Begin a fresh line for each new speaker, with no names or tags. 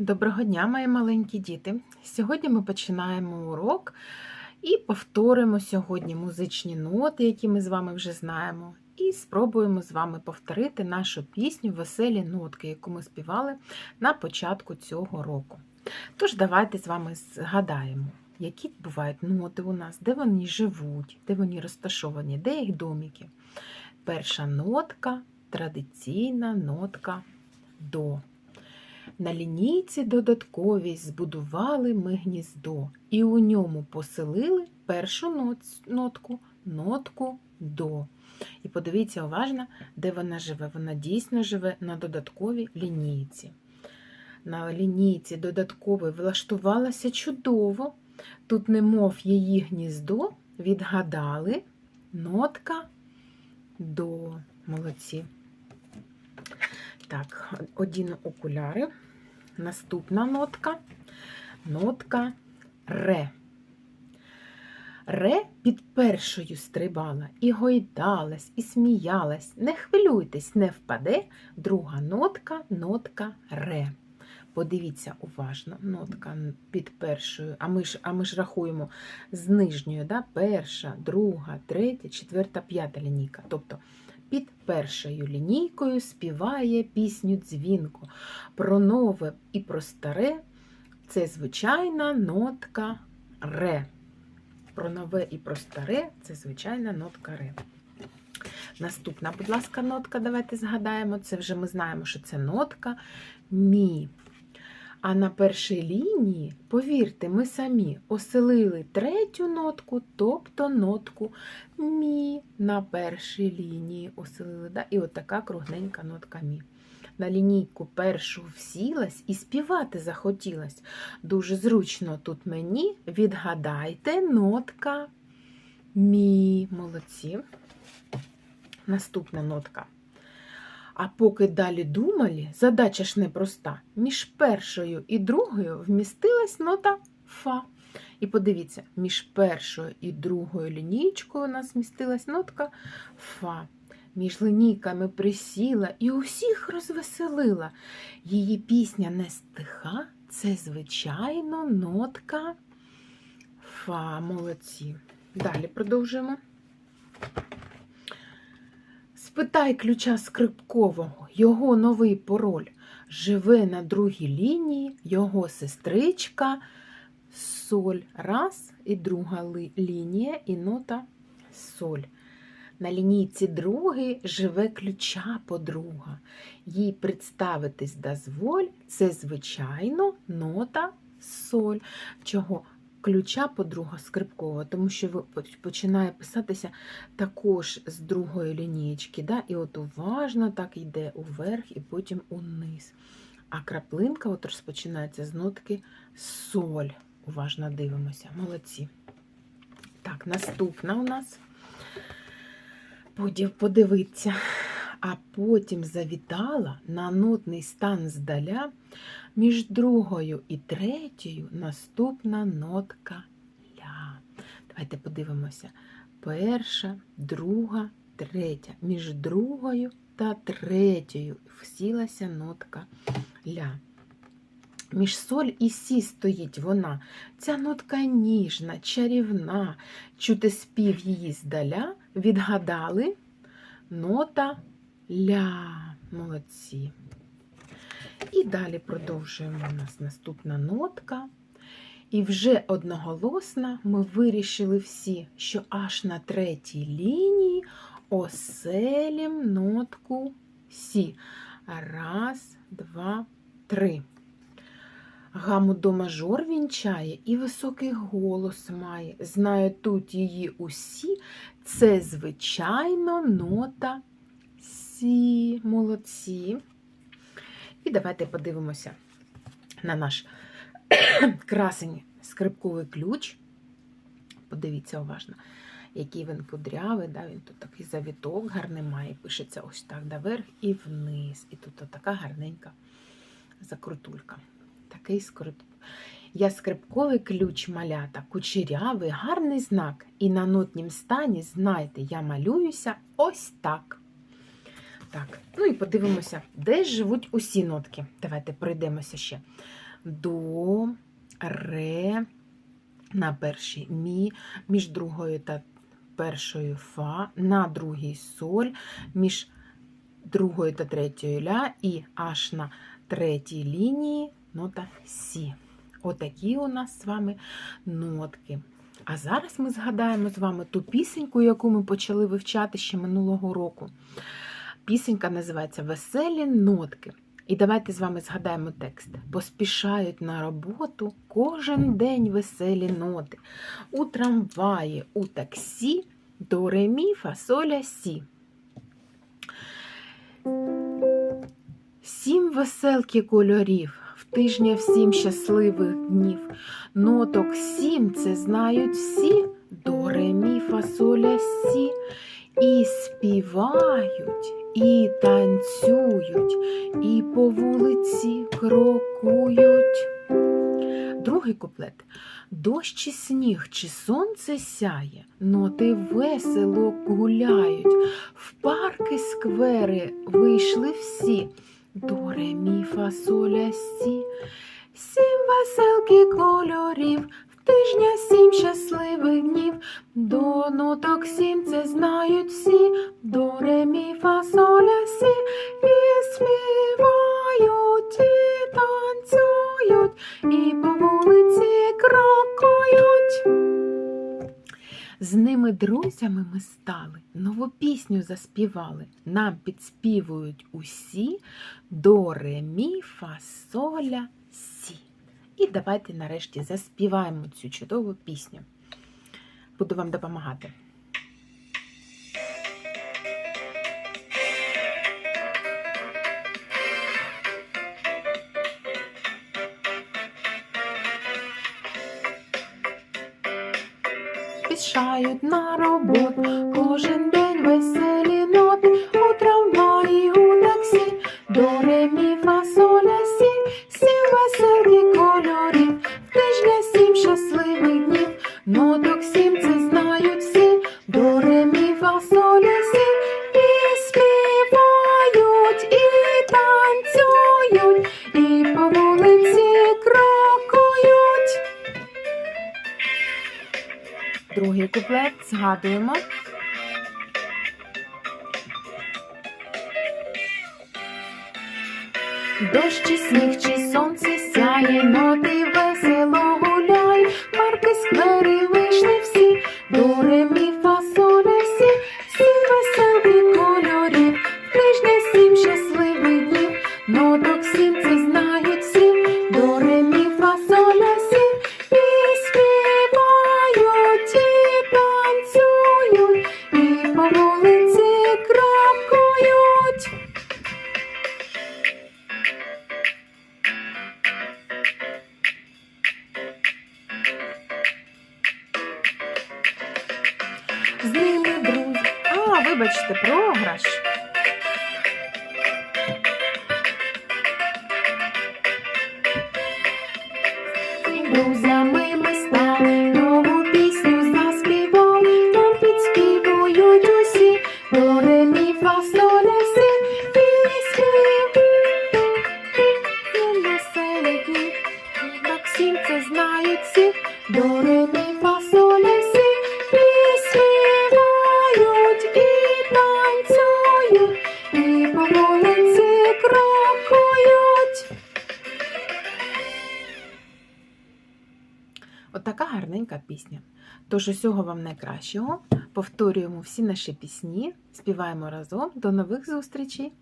Доброго дня, мої маленькі діти! Сьогодні ми починаємо урок і повторимо сьогодні музичні ноти, які ми з вами вже знаємо, і спробуємо з вами повторити нашу пісню Веселі нотки, яку ми співали на початку цього року. Тож, давайте з вами згадаємо, які бувають ноти у нас, де вони живуть, де вони розташовані, де їх домики. Перша нотка традиційна нотка до. На лінійці додатковій збудували ми гніздо, і у ньому поселили першу нотку, нотку до. І подивіться уважно, де вона живе. Вона дійсно живе на додатковій лінійці. На лінійці додаткової влаштувалася чудово. Тут, немов її гніздо, відгадали нотка до. Молодці. Так, одіну окуляри. Наступна нотка. Нотка ре. Ре під першою стрибала, і гойдалась, і сміялась. Не хвилюйтесь, не впаде. Друга нотка, нотка ре. Подивіться уважно, нотка під першою, а ми ж, а ми ж рахуємо з нижньою, да? перша, друга, третя, четверта, п'ята лінійка. Тобто під першою лінійкою співає пісню дзвінку. Про нове і про старе це звичайна нотка ре. Про нове і про старе це звичайна нотка ре. Наступна, будь ласка, нотка, давайте згадаємо. Це вже ми знаємо, що це нотка мі. А на першій лінії, повірте, ми самі оселили третю нотку, тобто нотку мі на першій лінії оселили. Да? І от така кругненька нотка мі. На лінійку першу всілась і співати захотілось. Дуже зручно тут мені відгадайте нотка мі. Молодці. Наступна нотка. А поки далі думали, задача ж непроста. Між першою і другою вмістилась нота Фа. І подивіться, між першою і другою лінійкою у нас вмістилась нотка Фа. Між лінійками присіла і усіх розвеселила. Її пісня не стиха, це, звичайно, нотка Фа. Молодці. Далі продовжуємо. Спитай ключа скрипкового, його новий пароль. Живе на другій лінії його сестричка соль. Раз і друга лінія і нота соль. На лінійці другої живе ключа подруга. Їй представитись дозволь. Це, звичайно, нота соль. Чого? Ключа подруга скрипкова, тому що починає писатися також з другої лінієчки. Да? І от уважно так йде уверх і потім униз. А краплинка от розпочинається з нотки соль. Уважно дивимося. Молодці. Так, наступна у нас. Подивиться. А потім завітала на нотний стан здаля між другою і третьою наступна нотка ля. Давайте подивимося. Перша, друга, третя. Між другою та третьою всілася нотка ля. Між соль і сі стоїть вона. Ця нотка ніжна, чарівна. Чути спів її здаля, відгадали нота ля. Молодці. І далі продовжуємо у нас наступна нотка. І вже одноголосно ми вирішили всі, що аж на третій лінії оселім нотку Сі. Раз, два, три. Гаму до мажор вінчає і високий голос має. Знаю тут її усі. Це, звичайно, нота Сі. Молодці. І давайте подивимося на наш красень скрипковий ключ. Подивіться уважно, який він кудрявий. Да? Він тут такий завіток гарний має. Пишеться ось так доверх і вниз. І тут така гарненька закрутулька. Такий скрип. Я скрипковий ключ малята, кучерявий, гарний знак. І на нотнім стані, знайте, я малююся ось так. Так, ну і подивимося, де живуть усі нотки. Давайте пройдемося ще. до, ре, на першій мі, між другою та першою фа, на другій соль, між другою та третьою ля і аж на третій лінії нота Сі. Отакі у нас з вами нотки. А зараз ми згадаємо з вами ту пісеньку, яку ми почали вивчати ще минулого року. Пісенька називається Веселі нотки. І давайте з вами згадаємо текст. Поспішають на роботу кожен день веселі ноти. У трамваї, у таксі, до ремі, фасоля, сі. Сім веселки кольорів, в тижня всім щасливих днів. Ноток сім це знають всі, до ремі, фасоля, сі. І співають, і танцюють, і по вулиці крокують. Другий куплет. Дощ чи сніг, чи сонце сяє, ноти весело гуляють, в парки сквери вийшли всі. До ремі, фасоля, сі. Сім веселки кольорів, в тижня сім щасливих днів. До ноток сім це знають фасоля, сі. І і танцюють, і по вулиці крокують. З ними друзями ми стали, нову пісню заспівали. Нам підспівують усі до ремі, фасоля, сі. І давайте нарешті заспіваємо цю чудову пісню. Буду вам допомагати. Пішають на роботу. Кожен день веселі ноти. У Другий куплет згадуємо. Дощ чи сніг, чи сонце сяє, ноти весело З ними друзі. А, вибачте, програш. Друзями ми стали, нову пісню заспівали, нам підспівують усі, до ремі, фасоля, і вулиці крокують. Отака гарненька пісня. Тож усього вам найкращого. Повторюємо всі наші пісні, співаємо разом. До нових зустрічей!